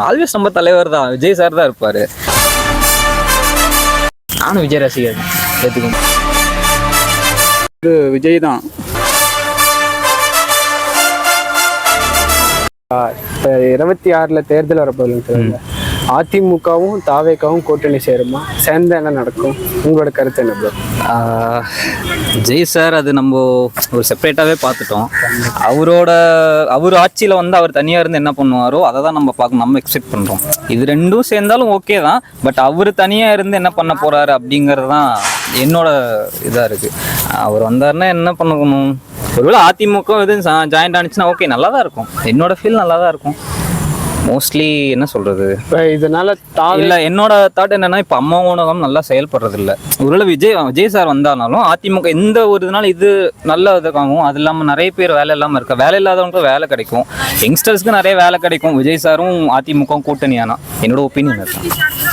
Always நம்ம தலைவர் தான் விஜய் சார் தான் இருப்பாரு. நானும் விஜய் ரசிகர். ஏற்றுக்கணும் விஜய் தான். இருபத்தி ஆறுல தேர்தல் வரப்போகுதுன்னு சொல்லுங்க. அதிமுகவும் தாவேக்காவும் கூட்டணி சேருமா? சேர்ந்தா என்ன நடக்கும்? உங்களோட கருத்து என்ன ப்ரோ ஜெய் சார் அது நம்ம ஒரு செப்பரேட்டாகவே பார்த்துட்டோம். அவரோட அவர் ஆட்சியில் வந்து அவர் தனியாக இருந்து என்ன பண்ணுவாரோ அதை தான் நம்ம பார்க்க நம்ம எக்ஸ்பெக்ட் பண்ணுறோம் இது ரெண்டும் சேர்ந்தாலும் ஓகே தான் பட் அவர் தனியாக இருந்து என்ன பண்ண போகிறாரு அப்படிங்கிறது தான் என்னோட இதாக இருக்குது அவர் வந்தாருன்னா என்ன பண்ணணும்? ஒருவேளை அதிமுக இது ஜாயிண்ட் ஆனிச்சுன்னா ஓகே நல்லா தான் இருக்கும். என்னோட ஃபீல் நல்லா தான் இருக்கும். மோஸ்ட்லி என்ன சொல்கிறது இப்போ இதனால இல்ல என்னோட தாட் என்னன்னா இப்ப அம்மா ஊடகம் நல்லா செயல்படுறது இல்ல ஒருவேளை விஜய் விஜய் சார் வந்தாலும் அதிமுக இந்த ஒரு இதனால இது நல்ல இதுக்காகவும் அது இல்லாம நிறைய பேர் வேலை இல்லாம இருக்க வேலை இல்லாதவங்களுக்கு வேலை கிடைக்கும். யங்ஸ்டர்ஸ்க்கு நிறைய வேலை கிடைக்கும். விஜய் சாரும் அதிமுகவும் கூட்டணியானா? என்னோட ஒப்பீனியன் அதுதான்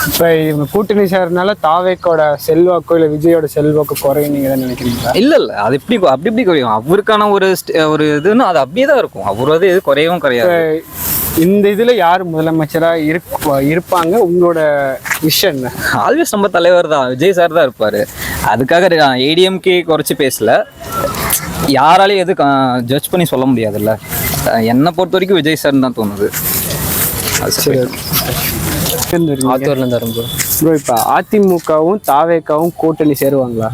இப்போ இவங்க கூட்டணி சேர்றதுனால தாவேக்கோட செல்வாக்கோ இல்லை விஜயோட செல்வாக்கு குறையும் நீங்க தான் நினைக்கிறீங்களா? இல்ல இல்ல. அது எப்படி அப்படி எப்படி குறையும்? அவருக்கான ஒரு ஒரு இதுன்னு அது அப்படியே தான் இருக்கும். அவர் வந்து எது குறையவும் குறையாது இந்த இதுல யார் முதலமைச்சரா இருப்ப இருப்பாங்க? உங்களோட விஷயம் என்ன? ஆல்வேஸ் நம்ம தலைவர் தான். விஜய் சார் தான் இருப்பாரு. அதுக்காக ஏடிஎம்கே குறைச்சி பேசல. யாராலையும் எது ஜட்ஜ் பண்ணி சொல்ல முடியாதுல்ல. என்னை பொறுத்த வரைக்கும் விஜய் சார் தான் தோணுது. அது சரி. ஆத்தூர்ல இருந்து ப்ரோ இப்போ அதிமுகவும் தாவேக்காவும் கூட்டணி சேருவாங்களா?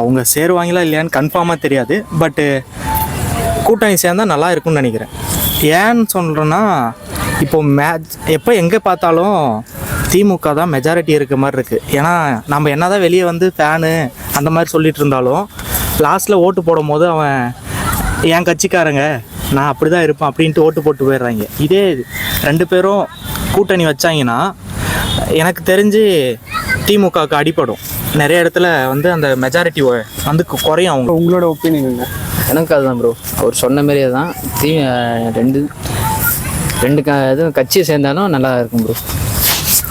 அவங்க சேருவாங்களா இல்லையான்னு கன்ஃபார்மாக தெரியாது. பட்டு கூட்டணி சேர்ந்தால் நல்லா இருக்கும்னு நினைக்கிறேன். ஏன்னு சொல்கிறேன்னா இப்போ மேட்ச் எப்போ எங்கே பார்த்தாலும் திமுக தான் மெஜாரிட்டி இருக்க மாதிரி இருக்குது ஏன்னா நம்ம என்ன தான் வெளியே வந்து ஃபேனு அந்த மாதிரி சொல்லிட்டு இருந்தாலும் லாஸ்ட்டில் ஓட்டு போடும் போது அவன் என் கட்சிக்காரங்க நான் அப்படி தான் இருப்பேன் அப்படின்ட்டு ஓட்டு போட்டு போயிடுறாங்க. இதே ரெண்டு பேரும் கூட்டணி வச்சாங்கன்னா எனக்கு தெரிஞ்சு திமுகவுக்கு அடிபடும். நிறைய இடத்துல வந்து அந்த மெஜாரிட்டி வந்து குறையும் அவங்க. உங்களோட ஒப்பீனியன் என்ன? எனக்கு அதுதான் ப்ரோ அவர் சொன்ன மாதிரியே தான். தீ ரெண்டு ரெண்டு க இதுவும் கட்சியை சேர்ந்தாலும் நல்லா இருக்கும் ப்ரோ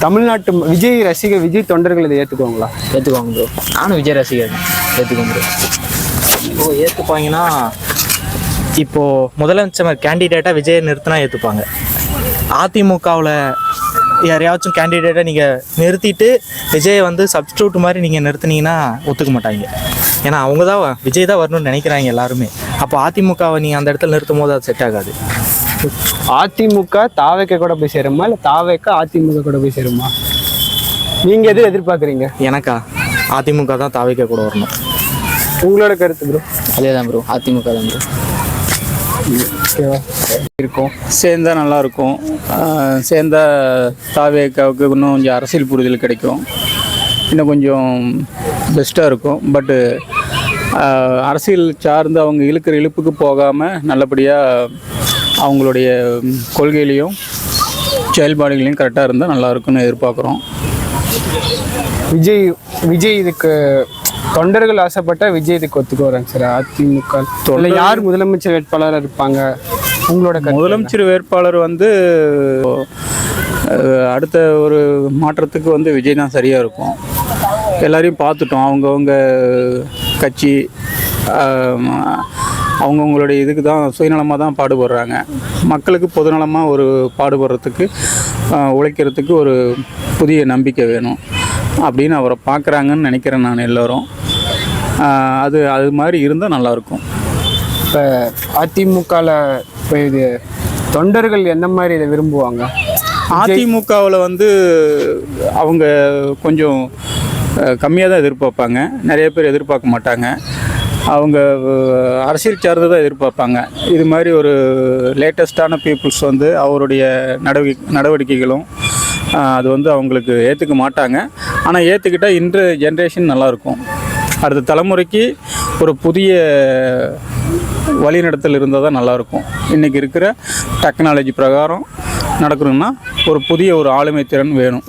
தமிழ்நாட்டு விஜய் ரசிகர் விஜய் தொண்டர்கள் இதை ஏத்துக்குவாங்களா? ஏற்றுக்குவாங்க ப்ரோ நானும் விஜய் ரசிகர் தான் ஏற்றுக்குவோம் ப்ரோ இப்போ ஏற்றுப்பாங்கன்னா இப்போது முதலமைச்சர் கேண்டிடேட்டாக விஜயை நிறுத்தினா ஏற்றுப்பாங்க அதிமுகவில் யாரையாச்சும் கேண்டிடேட்டை நீங்கள் நிறுத்திட்டு விஜயை வந்து சப்ஸ்டியூட் மாதிரி நீங்கள் நிறுத்துனீங்கன்னா ஒத்துக்க மாட்டாங்க. ஏன்னா அவங்க தான் விஜய் தான் வரணும்னு நினைக்கிறாங்க எல்லாருமே. அப்போ அதிமுகவை நீங்கள் அந்த இடத்துல நிறுத்தும் போது அது செட் ஆகாது. அதிமுக தாவேக்க கூட போய் சேருமா? இல்ல தாவேக்க அதிமுக கூட போய் சேருமா? நீங்க எது எதிர்பார்க்குறீங்க? எனக்கா? அதிமுக தான் தாவிக்க கூட வரணும். உங்களோட கருத்து ப்ரோ அதே தான் ப்ரோ அதிமுக தான் ப்ரோ இருக்கும். சேர்ந்தா நல்லா இருக்கும் ஆஹ் சேர்ந்தா தாவேக்காவுக்கு இன்னும் கொஞ்சம் அரசியல் புரிதல் கிடைக்கும். இன்னும் கொஞ்சம் பெஸ்ட்டாக இருக்கும். பட்டு அரசியல் சார்ந்து அவங்க இழுக்கிற இழுப்புக்கு போகாமல் நல்லபடியாக அவங்களுடைய கொள்கையிலையும் செயல்பாடுகளையும் கரெக்டாக இருந்தால் நல்லா இருக்கும்னு எதிர்பார்க்குறோம். விஜய் விஜய் இதுக்கு தொண்டர்கள் ஆசைப்பட்டா விஜய் இதுக்கு ஒத்துக்கு வராங்க சார். அதிமுக இல்ல யார் முதலமைச்சர் வேட்பாளராக இருப்பாங்க? உங்களோட? முதலமைச்சர் வேட்பாளர் வந்து அடுத்த ஒரு மாற்றத்துக்கு வந்து விஜய் தான் சரியாக இருக்கும். எல்லாரையும் பார்த்துட்டோம். அவங்கவுங்க கட்சி அவங்கவுங்களுடைய இதுக்கு தான் சுயநலமாக தான் பாடுபடுறாங்க. மக்களுக்கு பொதுநலமாக ஒரு பாடுபடுறதுக்கு உழைக்கிறதுக்கு ஒரு புதிய நம்பிக்கை வேணும் அப்படின்னு அவரை பார்க்குறாங்கன்னு நினைக்கிறேன் நான் எல்லோரும். அது அது மாதிரி இருந்தால் நல்லாயிருக்கும். இப்போ அதிமுகவில் இப்போ இது தொண்டர்கள் என்ன மாதிரி இதை விரும்புவாங்க? அதிமுகவில் வந்து அவங்க கொஞ்சம் கம்மியாக தான் எதிர்பார்ப்பாங்க. நிறைய பேர் எதிர்பார்க்க மாட்டாங்க. அவங்க அரசியல் சார்ந்து தான் எதிர்பார்ப்பாங்க. இது மாதிரி ஒரு லேட்டஸ்டான பீப்புள்ஸ் வந்து அவருடைய நடவடிக்கை நடவடிக்கைகளும் அது வந்து அவங்களுக்கு ஏற்றுக்க மாட்டாங்க. ஆனால் ஏற்றுக்கிட்டால் இன்று ஜென்ரேஷன் நல்லாயிருக்கும். அடுத்த தலைமுறைக்கு ஒரு புதிய வழிநடத்தல் இருந்தால் தான் நல்லாயிருக்கும். இன்றைக்கி இருக்கிற டெக்னாலஜி பிரகாரம் நடக்கணும்னா ஒரு புதிய ஒரு ஆளுமை திறன் வேணும்.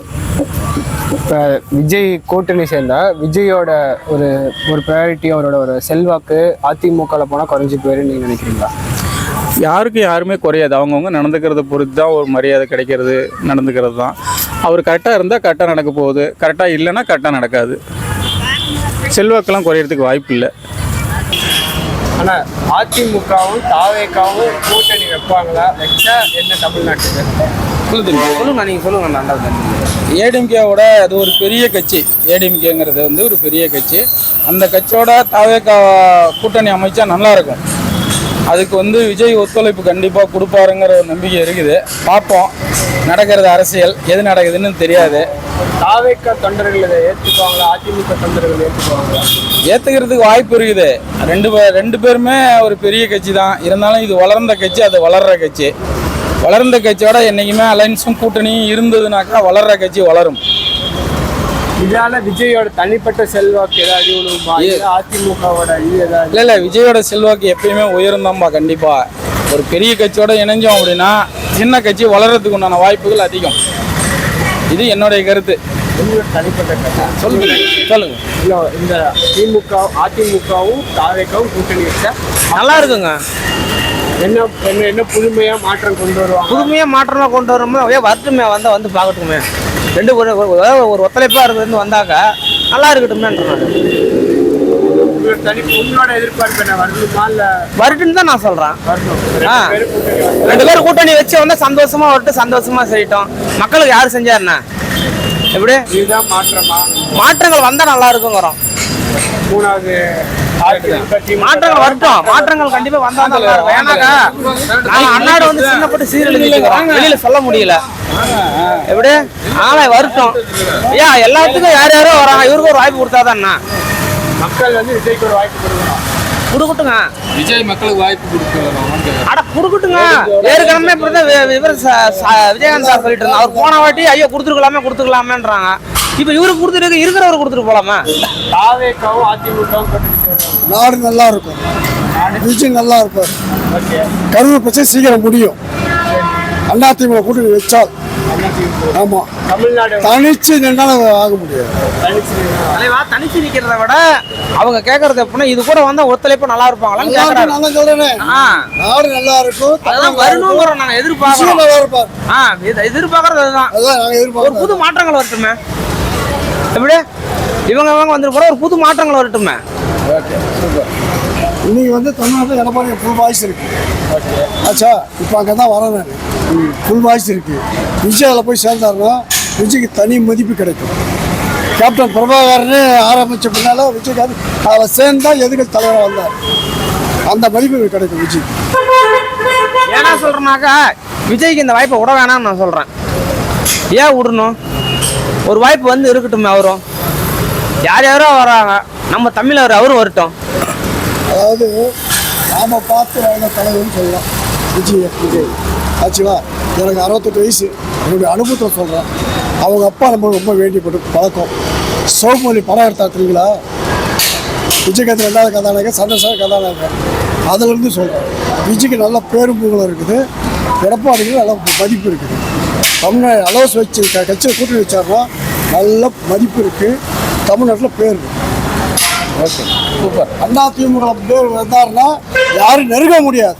இப்போ விஜய் கூட்டணி சேர்ந்தா விஜயோட ஒரு ஒரு ப்ரையாரிட்டி அவரோட ஒரு செல்வாக்கு அதிமுகவில் போனால் குறைஞ்சி போயிரு நீங்கள் நினைக்கிறீங்களா? யாருக்கும் யாருமே குறையாது. அவங்கவுங்க நடந்துக்கிறத பொறுத்து தான் ஒரு மரியாதை கிடைக்கிறது நடந்துக்கிறது தான் அவர் கரெக்டாக இருந்தால் கரெக்டாக நடக்க போகுது. கரெக்டாக இல்லைன்னா கரெக்டாக நடக்காது. செல்வாக்கெல்லாம் குறையிறதுக்கு வாய்ப்பு இல்லை. ஆனால் அதிமுகவும் தாவேக்காவும் கூட்டணி வைப்பாங்களா? வச்சா என்ன தமிழ்நாட்டுக்கு? சொல்லுங்க நீங்கள் சொல்லுங்க நல்லா ஏடிஎம்கேவோட அது ஒரு பெரிய கட்சி. ஏடிஎம்கேங்கிறது வந்து ஒரு பெரிய கட்சி. அந்த கட்சியோட தாவேக்கா கூட்டணி அமைச்சா நல்லா இருக்கும் அதுக்கு வந்து விஜய் ஒத்துழைப்பு கண்டிப்பாக கொடுப்பாருங்கிற ஒரு நம்பிக்கை இருக்குது. பார்ப்போம். நடக்கிறது அரசியல். எது நடக்குதுன்னு தெரியாது. தாவேக்க தொண்டர்கள் இதை ஏற்றுக்குவாங்களா அதிமுக தொண்டர்கள் ஏற்றுக்குவாங்களா ஏற்றுக்கிறதுக்கு வாய்ப்பு இருக்குது. ரெண்டு பே- ரெண்டு பேருமே ஒரு பெரிய கட்சி தான். இருந்தாலும் இது வளர்ந்த கட்சி அது வளர்ற கட்சி. வளர்ந்த கட்சியோட என்றைக்குமே அலைன்ஸும் கூட்டணியும் இருந்ததுனாக்கா வளர்ற கட்சி வளரும். இதால விஜயோட தனிப்பட்ட செல்வாக்கு ஏதாவது அதிமுகவோட இது ஏதாவது? இல்லை இல்லை விஜயோட செல்வாக்கு எப்பயுமே உயர்ந்தாம்பா கண்டிப்பாக ஒரு பெரிய கட்சியோட இணைஞ்சோம் அப்படின்னா சின்ன கட்சி வளர்றதுக்கு உண்டான வாய்ப்புகள் அதிகம். இது என்னுடைய கருத்து. தனிப்பட்ட. சொல்லுங்க சொல்லுங்க. இல்ல இந்த திமுக அதிமுகவும் தாவேக்காவும் கூட்டணி நல்லா இருக்குங்க. என்ன என்ன என்ன புதுமையா மாற்றம் கொண்டு வருவாங்க? புதுமையாக மாற்றமாக கொண்டு வரும்போது அப்படியே வரட்டுமே வந்தால் வந்து பார்க்கட்டுமே. ரெண்டு ஒரு ஒரு- ஒத்துழைப்பாக இருக்கிறது வந்தாக்கா நல்லா இருக்கட்டுமேன்ற நான் உங்களோட தனி நான் ஆ. ரெண்டு பேரும் கூட்டணி வச்சு வந்தால் சந்தோஷமா சந்தோஷமா செய்யட்டும். மக்களுக்கு யார் செஞ்சாருண்ணா எப்படி? மாற்றங்கள் வந்தால் நல்லா இருக்குங்கிறோம். மூணாவது மாற்றங்கள் வரட்டும். மாற்றங்கள் கண்டிப்பா வந்தா தான் நல்லா இருக்கும். ஏன்னாக்கா நாங்க அண்ணாடு வந்து சின்னப்பட்டு சீரழிஞ்சிருக்கிறோம் வெளியில சொல்ல முடியல. எப்படி? ஆனா வரட்டும். ஐயா எல்லாத்துக்கும் யார் யாரோ வராங்க. இவருக்கு ஒரு வாய்ப்பு கொடுத்தாதாண்ணா. மக்கள் வந்து விஜய்க்கு ஒரு வாய்ப்பு கொடுக்கணும் கொடுக்கட்டுங்க. விஜய் மக்களுக்கு வாய்ப்பு கொடுக்கணும். அட கொடுக்கட்டுங்க. ஏற்கனவே இப்படிதான் இவர் விஜயகாந்த் சார் சொல்லிட்டு இருந்தார். அவர் போன வாட்டி ஐயோ கொடுத்துருக்கலாமே கொடுத்துக்கலாமேன்றாங்க இப்போ இவருக்கு கொடுத்துருக்கு இருக்கிறவர் கொடுத்துட்டு போலாமா? சேருவாங்க நாடு நல்லா இருக்கும் விஜய் நல்லா இருப்பார் கரூர் பிரச்சனை சீக்கிரம் முடியும். அதிமுக கூட்டணி வச்சால். ஆமா. தமிழ்நாடு தனிச்சு நின்றாலும் ஆக முடியாது. தனிச்சு நிக்கிறத விட அவங்க கேக்குறது எப்படின்னா இது கூட வந்தா ஒத்துழைப்பு நல்லா இருப்பாங்களான்னு நல்லா சொல்றேனே. நாடு நல்லா இருக்கும் இருக்கும். வரணுங்கிறோம் நாங்க எதிர்பார்க்கறோம். நல்லா இருப்பார் ஆ எதிர்பார்க்கறது அதுதான். அதான் நாங்க ஒரு எதிர்பார்க்கிறோம் புது மாற்றங்கள் வரட்டுமே. எப்படி? இவங்க இவங்க வந்துட்டு போற ஒரு புது மாற்றங்கள் வரட்டுமே. இன்னைக்கு வந்து தமிழ்நாட்டில் எடப்பாடி ஃபுல் வாய்ஸ் இருக்கு. ஆச்சா இப்போ அங்கே தான் வரேன் நான் ஃபுல் வாய்ஸ் இருக்கு. விஜய் அதில் போய் சேர்ந்தாருன்னா விஜய்க்கு தனி மதிப்பு கிடைக்கும். கேப்டன் பிரபாகரன் ஆரம்பிச்ச பின்னால விஜய்க்கு அதில் சேர்ந்தா எதுக்கு தலைவராக வந்தார்? அந்த மதிப்பு கிடைக்கும் விஜய் ஏன்னா சொல்றேனாக்கா விஜய்க்கு இந்த வாய்ப்பை விட வேணாம்னு நான் சொல்றேன். ஏன் விடணும்? ஒரு வாய்ப்பு வந்து இருக்கட்டும் அவரும். யார் யாரோ வராங்க. நம்ம தமிழர் அவரும் வரட்டும். அதாவது நாம பார்த்து வாழ்ந்த தலைவர்னு சொல்லலாம். விஜய் விஜய் ஆச்சுவா? எனக்கு அறுபத்தெட்டு வயசு. என்னுடைய அனுபவத்தில் சொல்கிறேன் அவங்க அப்பா நம்ம ரொம்ப வேண்டிப்பட்டு பழக்கம். சோமொழி படம் எடுத்தா தெரியுங்களா? விஜயகாந்த் ரெண்டாவது கதாநாயகன் சந்தோஷம் கதாநாயகன். அதுலேருந்து சொல்கிறேன் விஜய்க்கு நல்ல பேரும் புகழும் இருக்குது. எடப்பாடிக்கு நல்ல மதிப்பு இருக்குது. தமிழ்நாடு அலோஸ் வச்சு க- கட்சியை கூட்டணி வச்சாருன்னா நல்ல மதிப்பு இருக்குது தமிழ்நாட்டில் பேர் இருக்குது ஓகே சூப்பர். அண்ணா திமுக பேர் வந்தாருன்னா யாரும் நெருங்க முடியாது.